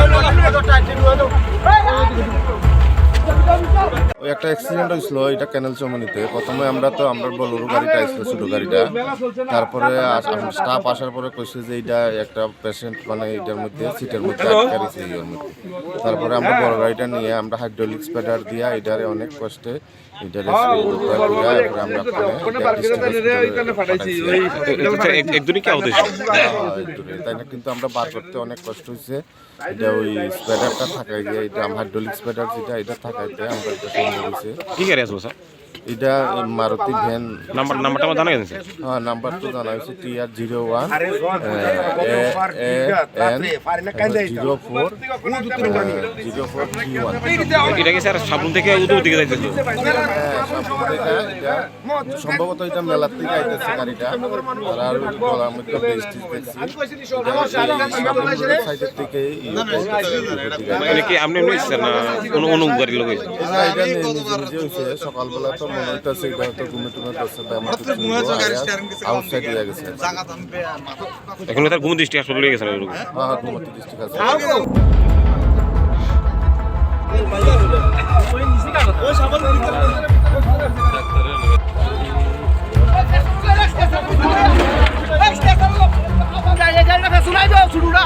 ਓਏ একটা অ্যাক্সিডেন্ট হয়েছিল এটা ক্যানেল চমনিতে প্রথমে আমরা তো আমরা বলুর গাড়িটা আসলো ছোটো গাড়িটা। তারপরে স্টাফ আসার পরে কইছে যে এটা একটা পেশেন্ট মানে এটার মধ্যে সিটের মধ্যে আটকে গেছে এর মধ্যে। তারপরে আমরা বড় গাড়িটা নিয়ে আমরা হাইড্রোলিক্স প্যাডার দিয়া এটারে অনেক কষ্টে কিন্তু আমরা বার করতে অনেক কষ্ট হয়েছে। এটা ওই স্প্যাডারটা থাকাই যে এটা হাইড্রোলিক স্প্যাডার যেটা এটা থাকাইতে আমরা এটা সম্ভব হয়েছে কি গাড়ি আসলো স্যার এটা মারুতি ভ্যান। নাম্বার নাম্বারটা আমার জানা গেছে? স্যার হ্যাঁ নাম্বার তো জানা হয়েছে T R zero one. Zero four. Zero four three one. এটা কি স্যার সাবুন থেকে উদয় দিকে যাইতেছিল সম্ভবত এটা মেলার থেকে আইতেছে গাড়িটা। তারা আর গলার মধ্যে দেখছি। সাইডের থেকে মানে কি আপনি এমনি না? কোনো অনু গাড়ি লোক সকালবেলা তো মনে হইতেছে এটা হয়তো ঘুমে টুমে করছে বা আমার কিছু আউটসাইড হয়ে গেছে এখন তার ঘুম দৃষ্টি হাসপাতালে গেছে না এরকম হ্যাঁ হ্যাঁ ঘুম দৃষ্টি হাসপাতালে শুনাই দাও শুরুটা